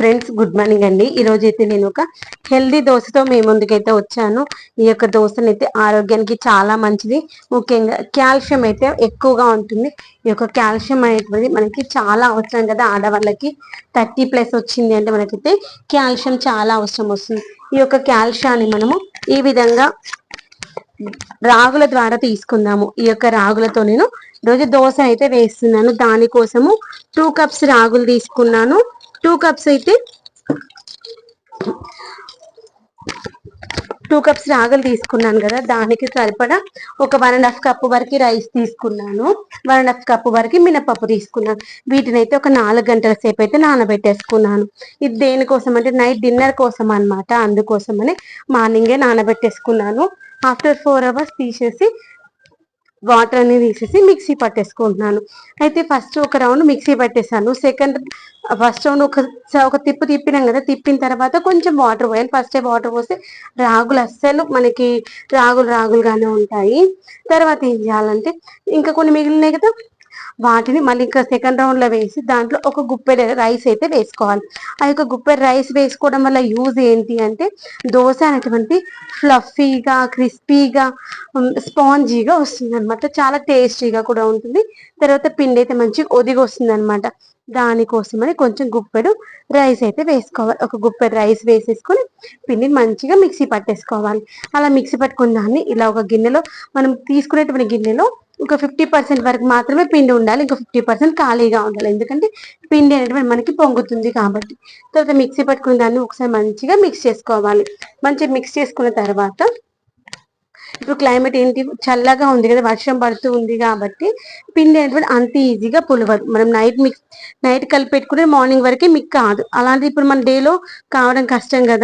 Friends good morning అండి. ఈ అయితే నేను ఒక హెల్దీ దోశతో మీ ముందుకైతే వచ్చాను. ఈ యొక్క దోశనైతే అయితే ఆరోగ్యానికి చాలా మంచిది. ముఖ్యంగా కాల్షియం అయితే ఎక్కువగా ఉంటుంది. ఈ యొక్క కాల్షియం అనేటువంటిది మనకి చాలా అవసరం కదా. ఆడవాళ్ళకి థర్టీ ప్లస్ వచ్చింది అంటే మనకైతే కాల్షియం చాలా అవసరం వస్తుంది. ఈ యొక్క కాల్షియాన్ని మనము ఈ విధంగా రాగుల ద్వారా తీసుకుందాము. ఈ యొక్క రాగులతో నేను రోజు దోశ అయితే వేస్తున్నాను. దానికోసము టూ కప్స్ రాగులు తీసుకున్నాను. టూ కప్స్ అయితే టూ కప్స్ రాగలు తీసుకున్నాను కదా దానికి సరిపడా ఒక వన్ అండ్ హాఫ్ కప్ వరకు రైస్ తీసుకున్నాను. వన్ అండ్ హాఫ్ కప్ వరకు మినపప్పు తీసుకున్నాను. వీటిని అయితే ఒక నాలుగు గంటల సేపు అయితే నానబెట్టేసుకున్నాను. ఇది దేనికోసం అంటే నైట్ డిన్నర్ కోసం అనమాట అందుకోసమని మార్నింగే నానబెట్టేసుకున్నాను. ఆఫ్టర్ ఫోర్ అవర్స్ తీసేసి వాటర్ అనేది తీసేసి మిక్సీ పట్టేసుకుంటున్నాను. అయితే ఫస్ట్ ఒక రౌండ్ మిక్సీ పట్టేసాను సెకండ్ ఫస్ట్ రౌండ్ ఒక ఒక తిప్పు తిప్పినాం కదా తిప్పిన తర్వాత కొంచెం వాటర్ పోయాలి. ఫస్ట్ వాటర్ పోస్తే రాగులు అస్సలు మనకి రాగులు రాగులుగానే ఉంటాయి. తర్వాత ఏం చేయాలంటే ఇంకా కొన్ని మిగిలినాయి కదా వాటిని మళ్ళీ ఇంకా సెకండ్ రౌండ్లో వేసి దాంట్లో ఒక గుప్పెడు రైస్ అయితే వేసుకోవాలి. ఆ యొక్క గుప్పెడు రైస్ వేసుకోవడం వల్ల యూజ్ ఏంటి అంటే దోశ అనేటువంటి ఫ్లఫీగా క్రిస్పీగా స్పాంజీగా వస్తుంది అనమాట చాలా టేస్టీగా కూడా ఉంటుంది. తర్వాత పిండి అయితే మంచిగా ఒదిగి వస్తుంది అనమాట దానికోసమని కొంచెం గుప్పెడు రైస్ అయితే వేసుకోవాలి. ఒక గుప్పెడు రైస్ వేసేసుకొని పిండిని మంచిగా మిక్సీ పట్టేసుకోవాలి. అలా మిక్సీ పట్టుకున్న దాన్ని ఇలా ఒక గిన్నెలో మనం తీసుకునేటువంటి గిన్నెలో ఒక ఫిఫ్టీ పర్సెంట్ వరకు మాత్రమే పిండి ఉండాలి. ఇంకా ఫిఫ్టీ పర్సెంట్ ఖాళీగా ఉండాలి. ఎందుకంటే పిండి అనేది మనకి పొంగుతుంది కాబట్టి. తర్వాత మిక్సీ పట్టుకున్న దాన్ని ఒకసారి మంచిగా మిక్స్ చేసుకోవాలి. మంచిగా మిక్స్ చేసుకున్న తర్వాత ఇప్పుడు క్లైమేట్ ఏంటి? చల్లగా ఉంది కదా వర్షం పడుతూ ఉంది కాబట్టి పిండి అనేటువంటి అంత ఈజీగా పులవదు. మనం నైట్ మిక్స్ నైట్ కలిపి పెట్టుకుంటే మార్నింగ్ వరకే మిక్ కాదు. అలాంటి ఇప్పుడు మన డేలో కావడం కష్టం కదా.